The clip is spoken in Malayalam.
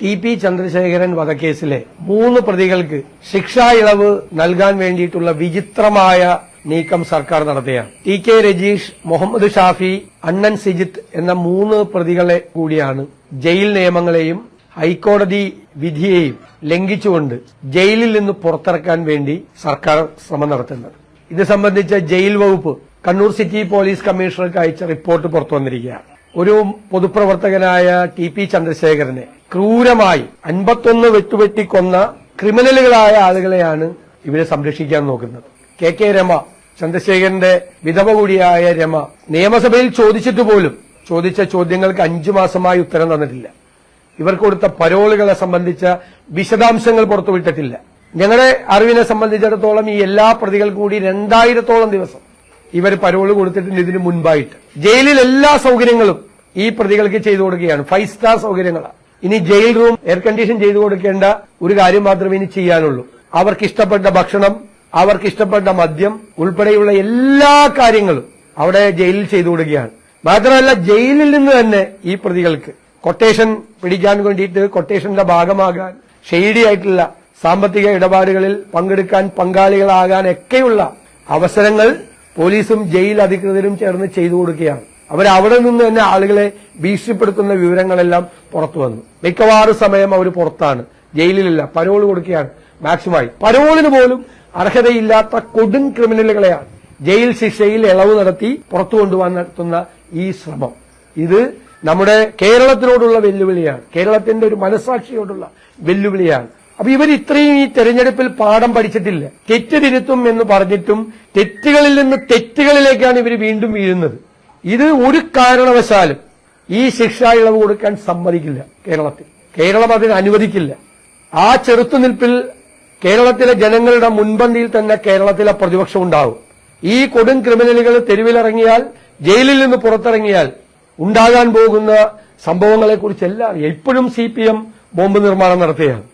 ടി പി ചന്ദ്രശേഖരൻ വധക്കേസിലെ മൂന്ന് പ്രതികൾക്ക് ശിക്ഷാ ഇളവ് നൽകാൻ വേണ്ടിയിട്ടുള്ള വിചിത്രമായ നീക്കം സർക്കാർ നടത്തുകയാണ് ടി കെ രജീഷ് മുഹമ്മദ് ഷാഫി അണ്ണൻ സിജിത്ത് എന്ന മൂന്ന് പ്രതികളെ കൂടിയാണ് ജയിൽ നിയമങ്ങളെയും ഹൈക്കോടതി വിധിയെയും ലംഘിച്ചുകൊണ്ട് ജയിലിൽ നിന്ന് പുറത്തിറക്കാൻ വേണ്ടി സർക്കാർ ശ്രമം നടത്തുന്നത്. ഇത് സംബന്ധിച്ച ജയിൽ വകുപ്പ് കണ്ണൂർ സിറ്റി പോലീസ് കമ്മീഷണർക്ക് അയച്ച റിപ്പോർട്ട് പുറത്തു വന്നിരിക്കുകയാണ് ഒരു പൊതുപ്രവർത്തകനായ ടി പി ചന്ദ്രശേഖരനെ ക്രൂരമായി അൻപത്തൊന്ന് വെട്ടുവെട്ടിക്കൊന്ന ക്രിമിനലുകളായ ആളുകളെയാണ് ഇവരെ സംരക്ഷിക്കാൻ നോക്കുന്നത്. കെ കെ രമ ചന്ദ്രശേഖരന്റെ വിധവ കൂടിയായ രമ നിയമസഭയിൽ ചോദിച്ചിട്ട് പോലും ചോദിച്ച ചോദ്യങ്ങൾക്ക് അഞ്ചു മാസമായി ഉത്തരം തന്നിട്ടില്ല. ഇവർ കൊടുത്ത പരോളുകളെ സംബന്ധിച്ച വിശദാംശങ്ങൾ പുറത്തുവിട്ടിട്ടില്ല. ഞങ്ങളുടെ അറിവിനെ സംബന്ധിച്ചിടത്തോളം ഈ എല്ലാ പ്രതികൾക്കും കൂടി രണ്ടായിരത്തോളം ദിവസം ഇവർ പരോൾ കൊടുത്തിട്ടുണ്ട് ഇതിനു മുൻപായിട്ട്. ജയിലിൽ എല്ലാ സൗകര്യങ്ങളും ഈ പ്രതികൾക്ക് ചെയ്തു കൊടുക്കുകയാണ്. ഫൈവ് സ്റ്റാർ സൗകര്യങ്ങളാണ് ഇനി ജയിൽ റൂം എയർ കണ്ടീഷൻ ചെയ്തു കൊടുക്കേണ്ട ഒരു കാര്യം മാത്രമേ ഇനി ചെയ്യാനുള്ളൂ. അവർക്ക് ഇഷ്ടപ്പെട്ട ഭക്ഷണം അവർക്ക് ഇഷ്ടപ്പെട്ട മദ്യം ഉൾപ്പെടെയുള്ള എല്ലാ കാര്യങ്ങളും അവിടെ ജയിലിൽ ചെയ്തു കൊടുക്കുകയാണ്. മാത്രമല്ല ജയിലിൽ നിന്ന് തന്നെ ഈ പ്രതികൾക്ക് കൊട്ടേഷൻ പിടിക്കാൻ വേണ്ടിയിട്ട് കൊട്ടേഷന്റെ ഭാഗമാകാൻ ഷെയ്ഡി ആയിട്ടുള്ള സാമ്പത്തിക ഇടപാടുകളിൽ പങ്കെടുക്കാൻ പങ്കാളികളാകാൻ ഒക്കെയുള്ള അവസരങ്ങൾ പോലീസും ജയിൽ അധികൃതരും ചേർന്ന് ചെയ്തു കൊടുക്കുകയാണ്. അവർ അവിടെ നിന്ന് തന്നെ ആളുകളെ ഭീഷണിപ്പെടുത്തുന്ന വിവരങ്ങളെല്ലാം പുറത്തു വന്നു. മിക്കവാറും സമയം അവർ പുറത്താണ്. ജയിലിലല്ല പരോൾ കൊടുക്കുകയാണ് മാക്സിമായി പരോളിന് പോലും അർഹതയില്ലാത്ത കൊടും ക്രിമിനലുകളെയാണ് ജയിൽ ശിക്ഷയിൽ ഇളവ് നടത്തി പുറത്തു കൊണ്ടുപോകാൻ നടത്തുന്ന ഈ ശ്രമം. ഇത് നമ്മുടെ കേരളത്തിനോടുള്ള വെല്ലുവിളിയാണ്. കേരളത്തിന്റെ ഒരു മനസാക്ഷിയോടുള്ള വെല്ലുവിളിയാണ്. അപ്പൊ ഇവർ ഇത്രയും ഈ തെരഞ്ഞെടുപ്പിൽ പാഠം പഠിച്ചിട്ടില്ല. തെറ്റ് തിരുത്തും എന്ന് പറഞ്ഞിട്ടും തെറ്റുകളിൽ നിന്ന് തെറ്റുകളിലേക്കാണ് ഇവർ വീണ്ടും വീഴുന്നത്. ഇത് ഒരു കാരണവശാലും ഈ ശിക്ഷ ഇളവ് കൊടുക്കാൻ സമ്മതിക്കില്ല കേരളത്തിൽ. കേരളം അതിന് അനുവദിക്കില്ല. ആ ചെറുത്തുനിൽപ്പിൽ കേരളത്തിലെ ജനങ്ങളുടെ മുൻപന്തിയിൽ തന്നെ കേരളത്തിലെ പ്രതിപക്ഷം ഉണ്ടാവും. ഈ കൊടും ക്രിമിനലുകൾ തെരുവിലിറങ്ങിയാൽ ജയിലിൽ നിന്ന് പുറത്തിറങ്ങിയാൽ ഉണ്ടാകാൻ പോകുന്ന സംഭവങ്ങളെക്കുറിച്ചെല്ലാം ഇപ്പോഴും സി ബോംബ് നിർമ്മാണം നടത്തുകയാണ്.